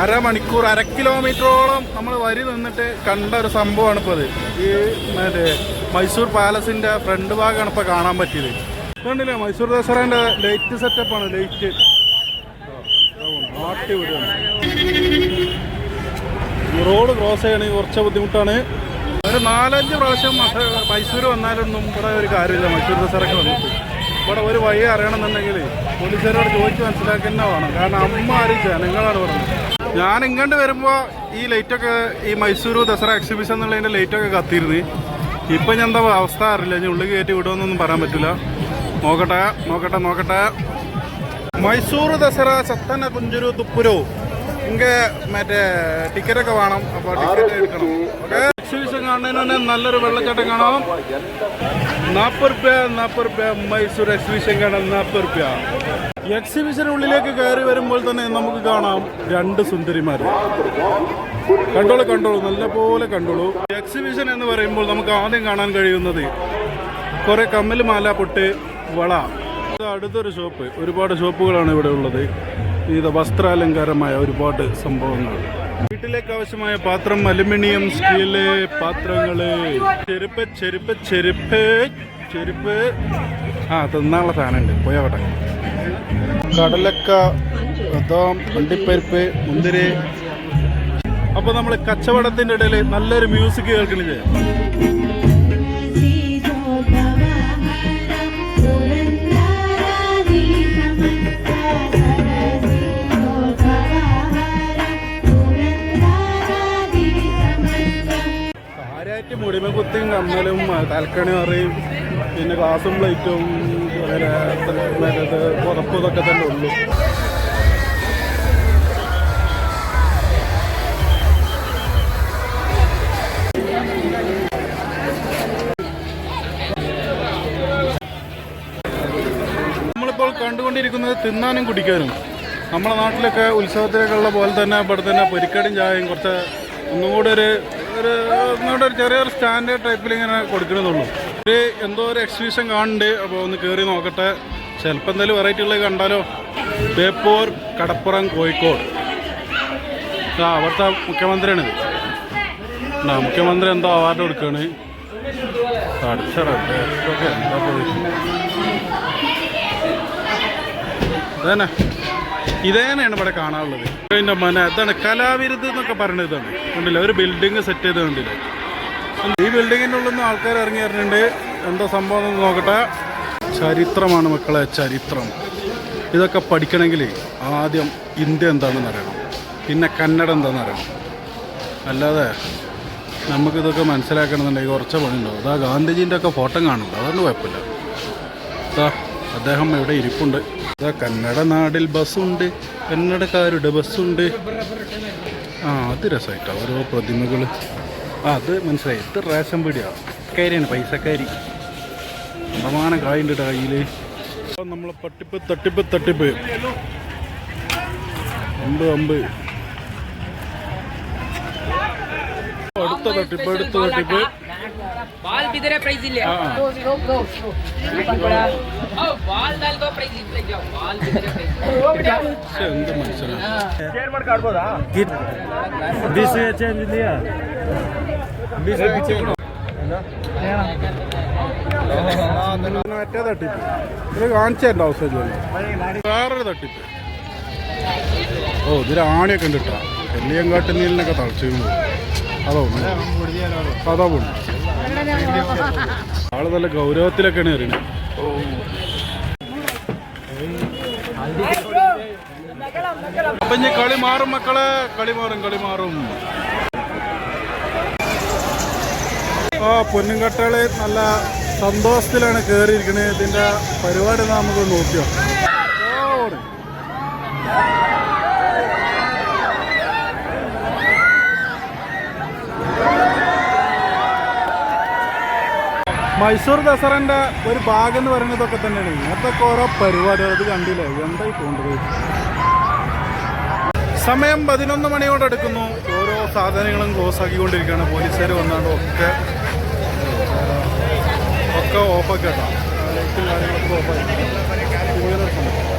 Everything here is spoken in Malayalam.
അരമണിക്കൂർ അര കിലോമീറ്ററോളം നമ്മൾ വരി നിന്നിട്ട് കണ്ട ഒരു സംഭവമാണ് ഇപ്പോൾ അത് ഈ മറ്റേ മൈസൂർ പാലസിന്റെ ഫ്രണ്ട് ഭാഗമാണ് ഇപ്പോൾ കാണാൻ പറ്റിയത്. കണ്ടില്ലേ? മൈസൂർ ദസറേന്റെ ലൈറ്റ് സെറ്റപ്പ് ആണ് ലൈറ്റ് റോഡ് ക്രോസ് ചെയ്യണമെങ്കിൽ കുറച്ച് ബുദ്ധിമുട്ടാണ്. ഒരു നാലഞ്ച് പ്രാവശ്യം മൈസൂർ വന്നാലൊന്നും ഇവിടെ ഒരു കാര്യമില്ല മൈസൂർ ദസറൊക്കെ വന്നിട്ട്. ഇവിടെ ഒരു വഴി അറിയണമെന്നുണ്ടെങ്കിൽ പോലീസുകാരോട് ചോദിച്ച് മനസ്സിലാക്കി തന്നെ വേണം കാരണം അമ്മ ആരും ജനങ്ങളാണ് പറഞ്ഞത് ഞാൻ ഇങ്ങോട്ട് വരുമ്പോൾ ഈ ലൈറ്റൊക്കെ ഈ മൈസൂർ ദസറ എക്സിബിഷൻ എന്നുള്ളതിന്റെ ലൈറ്റൊക്കെ കത്തിയിരുന്നു. ഇപ്പം ഞാൻ എന്താ അവസ്ഥ അറിയില്ല. ഞാൻ ഉള്ളിൽ കയറ്റി വിടുമെന്നൊന്നും പറയാൻ പറ്റില്ല നോക്കട്ടെ നോക്കട്ടെ നോക്കട്ടെ. മൈസൂർ ദസറ സത്തന കുഞ്ചുരു തുപ്പുരു. ഇങ്ങ മറ്റേ ടിക്കറ്റൊക്കെ വേണം. അപ്പോൾ ടിക്കറ്റ് എടുക്കണം. ഓക്കെ എക്സിബിഷൻ കാണുന്നതിന് തന്നെ നല്ലൊരു വെള്ളച്ചാട്ടം കാണാം. നാൽപ്പത് റുപ്യ നാൽപ്പത് റുപ്യ. മൈസൂർ എക്സിബിഷൻ കാണാൻ നാൽപ്പത് റുപ്യ. എക്സിബിഷനുള്ളിലേക്ക് കയറി വരുമ്പോൾ തന്നെ നമുക്ക് കാണാം രണ്ട് സുന്ദരിമാർ കണ്ടോളൂ കണ്ടോളൂ നല്ല പോലെ കണ്ടോളൂ. എക്സിബിഷൻ എന്ന് പറയുമ്പോൾ നമുക്ക് ആദ്യം കാണാൻ കഴിയുന്നത് കുറെ കമ്മൽ മാല പൊട്ട് വള. അടുത്തൊരു ഷോപ്പ്. ഒരുപാട് ഷോപ്പുകളാണ് ഇവിടെ ഉള്ളത്. ഇത് വസ്ത്രാലങ്കാരമായ ഒരുപാട് സംഭവങ്ങൾ വീട്ടിലേക്ക് ആവശ്യമായ പാത്രം അലുമിനിയം സ്റ്റീൽ പാത്രങ്ങൾ. ചെരുപ്പ് ചെരുപ്പ് ചെരുപ്പ് ചെരുപ്പ്. ആ തിന്നാനുള്ള സാധനമുണ്ട്. പോയാവട്ടെ കടലക്ക ബദാം അണ്ടിപ്പരിപ്പ് മുന്തിരി. അപ്പൊ നമ്മൾ കച്ചവടത്തിന്റെ ഇടയിൽ നല്ലൊരു മ്യൂസിക് കേൾക്കണില്ലേ? കാര്യമായിട്ട് മുടിമ കുത്തിയും കമ്മലും തലക്കണി അറിയും പിന്നെ ഗ്ലാസും പ്ലേറ്റും അങ്ങനെ പുറപ്പ് ഇതൊക്കെ തന്നെ ഉള്ളൂ നമ്മളിപ്പോൾ കണ്ടുകൊണ്ടിരിക്കുന്നത് തിന്നാനും കുടിക്കാനും. നമ്മുടെ നാട്ടിലൊക്കെ ഉത്സവത്തിലേക്കുള്ള പോലെ തന്നെ ഇവിടെ തന്നെ പൊരിക്കടും ചായയും കുറച്ച് ഒന്നും കൂടെ ഒരു ഒരു ഒന്നുകൂടെ ഒരു ചെറിയൊരു സ്റ്റാൻഡേർഡ് ടൈപ്പിൽ ഇങ്ങനെ കൊടുക്കണമെന്നുള്ളൂ ഒരു എന്തോ ഒരു എക്സിബിഷൻ കാണുന്നുണ്ട്. അപ്പോൾ ഒന്ന് കയറി നോക്കട്ടെ. ചിലപ്പോൾ എന്തെങ്കിലും വെറൈറ്റി ഉള്ളത് കണ്ടാലോ. ബേപ്പൂർ കടപ്പുറം കോഴിക്കോട്. ആ അവിടുത്തെ മുഖ്യമന്ത്രിയാണിത് ആ മുഖ്യമന്ത്രി എന്തോ അവാർഡ് കൊടുക്കുകയാണ്. അടിച്ചടട്ടെ ഇതൊക്കെ എന്താ പോയി ഇവിടെ കാണാനുള്ളത്. മന അതാണ് കലാവിരുദ്ധ എന്നൊക്കെ പറയുന്നത് ഇതാണ്. കണ്ടില്ല? ഒരു ബിൽഡിങ് സെറ്റ് ചെയ്ത് കണ്ടില്ല? ഈ നിന്ന് ആൾക്കാർ ഇറങ്ങി വരുന്നുണ്ട്. എന്താ സംഭവം എന്ന് നോക്കട്ടെ. ചരിത്രമാണ് മക്കളെ ചരിത്രം. ഇതൊക്കെ പഠിക്കണമെങ്കിൽ ആദ്യം ഇന്ത്യ എന്താണെന്ന് അറിയണം. പിന്നെ കന്നഡ എന്താണെന്ന് അറിയണം. അല്ലാതെ നമുക്കിതൊക്കെ മനസ്സിലാക്കണമെന്നുണ്ടെങ്കിൽ കുറച്ച് പണിയുണ്ടാവും. അതാ ഗാന്ധിജീന്റെ ഒക്കെ ഫോട്ടോ കാണുന്നുണ്ട്. അതുകൊണ്ട് കുഴപ്പമില്ല. അതാ അദ്ദേഹം ഇവിടെ ഇരിപ്പുണ്ട്. അതാ കന്നഡ നാടിൽ ബസ്സുണ്ട്. കന്നഡക്കാരുടെ ബസ്സുണ്ട്. ആ അത് രസമായിട്ടാണ് ഓരോ പ്രതിമകൾ അത് മനസ്സിലായി. ഇത് റേഷൻ പീടിയാണ് കാര്യമാണ് പൈസക്കാരി. ശതമാനം കായുണ്ട് കയ്യിൽ അപ്പം നമ്മൾ തട്ടിപ്പ് തട്ടിപ്പ് തട്ടിപ്പ്. അമ്പ് അമ്പ് അടുത്ത തട്ടിപ്പ് അടുത്ത തട്ടിപ്പ്. എന്ത് മനസ്സിലായി മറ്റേ തട്ടിപ്പ്. ഇത് കാണിച്ചതിന്റെ ആവശ്യമില്ല വേറൊരു തട്ടിപ്പ്. ഓ ഇതിൽ ആണിയൊക്കെ ഉണ്ട് കേട്ടോ. എല്ലിയങ്കാട്ടിൽ നീലിനൊക്കെ തളച്ചു അതോ അതാ പോണു ആൾ നല്ല ഗൗരവത്തിലൊക്കെയാണ് എറിയണത് അപ്പൊ ഇനി കളി മാറും മക്കളെ. കളി മാറും കളി മാറും. ആ പൊന്നുംകട്ടകൾ നല്ല സന്തോഷത്തിലാണ് കയറിയിരിക്കുന്നത് ഇതിന്റെ പരിപാടി നമുക്ക് നോക്കിയോ. മൈസൂർ ദസറന്റെ ഒരു ഭാഗം എന്ന് പറയുന്നതൊക്കെ തന്നെയാണ്. ഇങ്ങനത്തെ ഓരോ പരിപാടികൾ ഇത് കണ്ടില്ലേ? എന്തായി പോകേണ്ടത് സമയം പതിനൊന്ന് മണിയോടെ എടുക്കുന്നു ഓരോ സാധനങ്ങളും ക്ലോസ് ആക്കിക്കൊണ്ടിരിക്കുകയാണ്. പോലീസുകാർ വന്നാണ്ട് ഒക്കെ ഒക്കെ ഓഫാക്കി കേട്ടോ ലൈറ്റും കാര്യങ്ങളൊക്കെ ഓഫാക്കി ടൂ വീലേഴ്സ് ഉണ്ട്